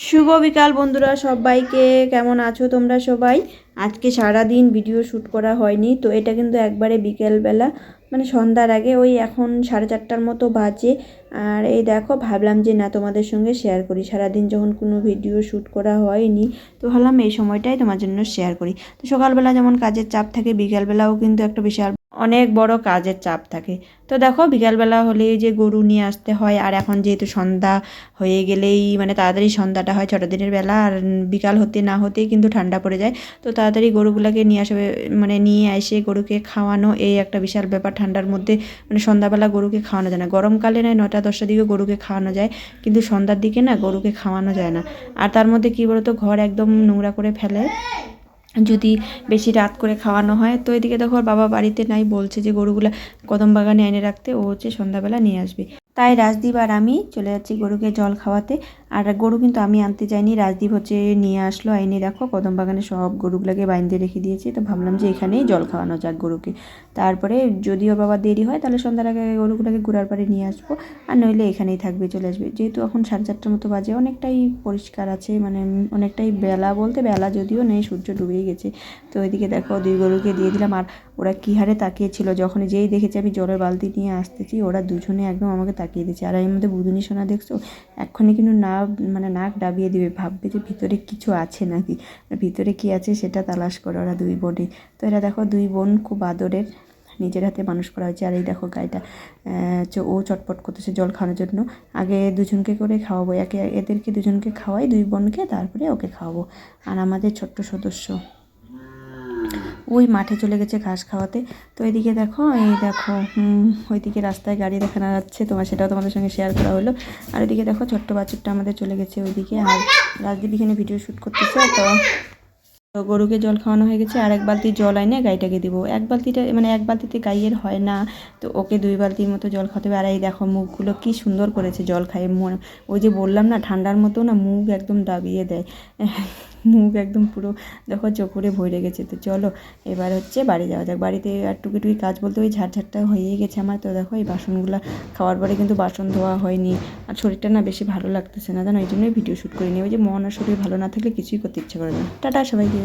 শুভ বিকাল বন্ধুরা, সবাইকে কেমন আছো তোমরা সবাই? আজকে সারা দিন ভিডিও শ্যুট করা হয়নি, তো এটা কিন্তু একবারে বিকেলবেলা মানে সন্ধ্যার আগে, ওই এখন সাড়ে চারটার মতো বাজে। আর এই দেখো, ভাবলাম যে না, তোমাদের সঙ্গে শেয়ার করি। সারাদিন যখন কোনো ভিডিও শ্যুট করা হয়নি, তো ভাবলাম এই সময়টাই তোমার জন্য শেয়ার করি। তো সকালবেলা যেমন কাজের চাপ থাকে, বিকেলবেলাও কিন্তু একটা বিশাল অনেক বড় কাজের চাপ থাকে। তো দেখো, বিকালবেলা হলে যে গরু নিয়ে আসতে হয়, আর এখন যেহেতু সন্ধ্যা হয়ে গেলেই মানে তাড়াতাড়ি সন্ধ্যাটা হয়, ছোটো দিনের বেলা, আর বিকাল হতে না হতেই কিন্তু ঠান্ডা পড়ে যায়। তো তাড়াতাড়ি গরুগুলোকে নিয়ে আসবে মানে নিয়ে এসে গরুকে খাওয়ানো এই একটা বিশাল ব্যাপার ঠান্ডার মধ্যে। মানে সন্ধ্যাবেলা গরুকে খাওয়ানো যায় না। গরমকালে নয়, নটা, দশটার দিকে গরুকে খাওয়ানো যায়, কিন্তু সন্ধ্যার দিকে না গরুকে খাওয়ানো যায় না। আর তার মধ্যে কী বলতো, ঘর একদম নোংরা করে ফেলে। যদি বেশি রাত করে খাওয়ানো হয়। তো এদিকে দেখো বাবা বাড়িতে নাই, বলছে যে গরুগুলা কদম বাগানে এনে রাখতে, ও হচ্ছে সন্ধ্যাবেলা নিয়ে আসবে। তাই রাজদীপ আর আমি চলে যাচ্ছি গরুকে জল খাওয়াতে। আর গরু কিন্তু আমি আনতে যাইনি। রাজদীপ হচ্ছে নিয়ে আসলো এনে দেখো কদম বাগানে সব গরুগুলোকে বাইন্দে রেখে দিয়েছি। তো ভাবলাম যে এখানেই জল খাওয়ানো যাক গরুকে। তারপরে যদি ওর বাবা দেরি হয়, তাহলে সন্ধ্যার আগে গরুগুলোকে ঘোরার পাড়ে নিয়ে আসব। আর নইলে এখানেই থাকবে, চলে আসবে। যেহেতু এখন সাড়ে চারটার মতো বাজে, অনেকটাই পরিষ্কার আছে মানে অনেকটাই বেলা বলতে বেলা যদিও নেই, সূর্য ডুবেই গেছে। তো ওইদিকে দেখো দুই গরুকে দিয়ে দিলাম। আর ওরা কী হারে তাকিয়েছিল? যখন যেই দেখেছে আমি জলের বালতি নিয়ে আসতেছি, ওরা দুজনে একদম আমাকে তাকিয়ে দিচ্ছে আর এর মধ্যে বুধুনি সোনা দেখছ? এক্ষুনি কিন্তু না মানে নাক ডাবিয়ে দিবে, ভাববে যে ভিতরে কিছু আছে নাকি। ভিতরে কি আছে সেটা তালাশ করে ওরা দুই বোনে তো এরা দেখো দুই বোন খুব আদরের, নিজের হাতে মানুষ করা হয়েছে। আর এই দেখো গাইটা ও চটপট করতেছে জল খাওয়ানোর জন্য। আগে দুজনকে করে খাওয়াবো, একে, এদেরকে দুজনকে খাওয়াই, দুই বোনকে, তারপরে ওকে খাওয়াবো। আর আমাদের ছোট্ট সদস্য। ওই মাঠে চলে গেছে ঘাস খাওয়াতে। তো এদিকে দেখো, এই দেখো ওইদিকে রাস্তায় গাড়ি দেখানো যাচ্ছে। তোমার সেটাও তোমাদের সঙ্গে শেয়ার করা হলো। আর এদিকে দেখো, ছোট্ট বাছুরটা আমাদের চলে গেছে ওইদিকে। আর রাজদীপ এখানে ভিডিও শ্যুট করতেছে, তো তো গরুকে জল খাওয়ানো হয়ে গেছে। আর এক বালতি জল আইনে গাইটাকে দেবো। এক বালতিটা মানে এক বালতিতে গাইয়ের হয় না। তো ওকে দুই বালতির মতো জল খাওয়াতে হবে। আর এই দেখো, মুখগুলো কি সুন্দর করেছে জল খাইয়ে। ওই যে বললাম না, ঠান্ডার মতো না, মুখ একদম ডাবিয়ে দেয়। মুখ একদম পুরো দেখো চোখরে ভরে গেছে। তো চলো, এবার হচ্ছে বাড়ি যাওয়া যাক। বাড়িতে আর টুকি টুকি কাজ বলতে ওই ঝাড়ঝাড়টা হয়েই গেছে আমার। তো দেখো এই বাসনগুলো খাওয়ার পরে কিন্তু বাসন ধোয়া হয়নি। আর শরীরটা না বেশি ভালো লাগতেছে না জানো, এই জন্যই ভিডিও শ্যুট করিনি। ওই যে মন আর শরীর ভালো না থাকলে কিছুই করতে ইচ্ছে করে না। টাটা সবাইকে।